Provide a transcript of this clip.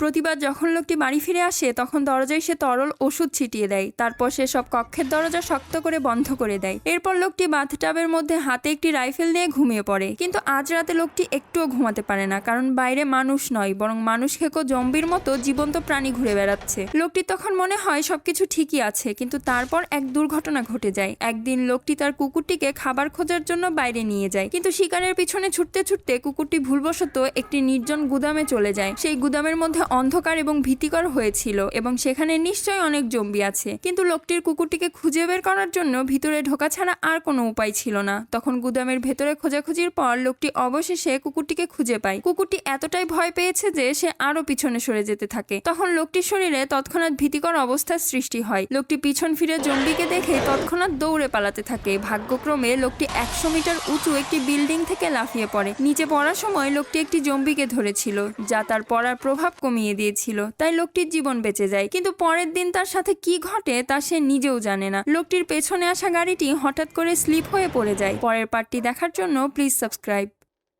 প্রতিবার যখন লোকটি বাড়ি ফিরে আসে, তখন দরজায় সে তরল ওষুধ ছিটিয়ে দেয়। তারপর সে সব কক্ষের দরজা শক্ত করে বন্ধ করে দেয়। এরপর লোকটি বাথটাবের মধ্যে হাতে একটি রাইফেল নিয়ে ঘুমিয়ে পড়ে। কিন্তু আজ রাতে লোকটি একটুও ঘুমাতে পারে না, কারণ বাইরে মানুষ নয়, বরং মানুষ খেকো জম্বির মতো জীবন্ত প্রাণী ঘুরে বেড়াচ্ছে। লোকটি তখন মনে হয় সবকিছু ঠিকই আছে, কিন্তু তারপর এক দুর্ঘটনা ঘটে যায়। একদিন লোকটি তার কুকুরটিকে খাবার খোঁজার জন্য বাইরে নিয়ে যায়, কিন্তু শিকারের পিছনে ছুটতে ছুটতে কুকুরটি ভুলবশত একটি নির্জন গুদামে চলে যায়। সেই গুদামের মধ্যে অন্ধকার এবং ভীতিকর হয়েছিল এবং সেখানে নিশ্চয়ই অনেক জম্বি আছে। কিন্তু লোকটির কুকুরটিকে খুঁজে বের করার জন্য ভিতরে ঢোকা ছাড়া আর কোনো উপায় ছিল না। তখন গুদামের ভেতরে খোঁজাখুঁজির পর লোকটি অবশেষে কুকুরটিকে খুঁজে পায়। কুকুরটি এতটাই ভয় পেয়েছে যে সে আরও পিছনে সরে যেতে থাকে। তখন লোকটির শরীরে তৎক্ষণাৎ ভীতিকর অবস্থার সৃষ্টি হয়। লোকটি পিছন ফিরে জম্বিকে দেখে তৎক্ষণাৎ দৌড়ে পালাতে থাকে। ভাগ্যক্রমে লোকটি একশো মিটার উঁচু একটি বিল্ডিং থেকে লাফিয়ে পড়ে। নিচে পড়ার সময় লোকটি একটি জম্বিকে ধরেছিল, যা তার পড়ার প্রভাব কমিয়ে দিয়েছিল। তাই লোকটির জীবন বেঁচে যায়। কিন্তু পরের দিন তার সাথে কি ঘটে তা সে নিজেও জানে না। লোকটির পেছনে আসা গাড়িটি হঠাৎ করে স্লিপ হয়ে পড়ে যায়। পরের পার্টটি দেখার জন্য প্লিজ সাবস্ক্রাইব।